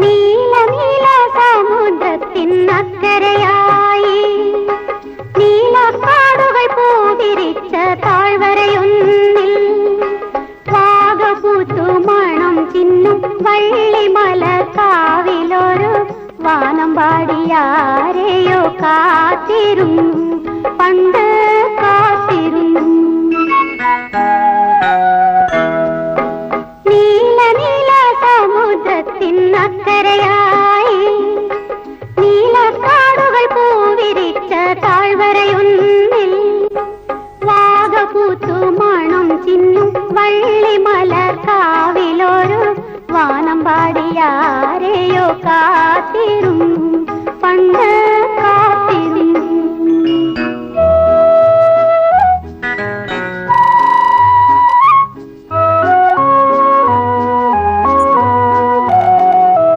നീല നീല സമുദ്രത്തിനക്കരയായി നീലക്കാടുകൾ പൂവിരിച്ച താഴ്വരയൊന്നിൽ. വാഗപൂത്തു മണം ചിന്നും വള്ളിമല കാവിലൊരു വാനം പാടിയാരെയോ കാത്തിരുന്നു. സമുദ്രത്തിനക്കരയായി നീലക്കാടുകൾ പൂവിരിച്ച താഴ്വരയൊന്നിൽ വാഗപൂത്തു മണം ചിന്നും വള്ളിമലർ കാവിലൊരു വാനം പാടിയാരെയോ കാത്തിരും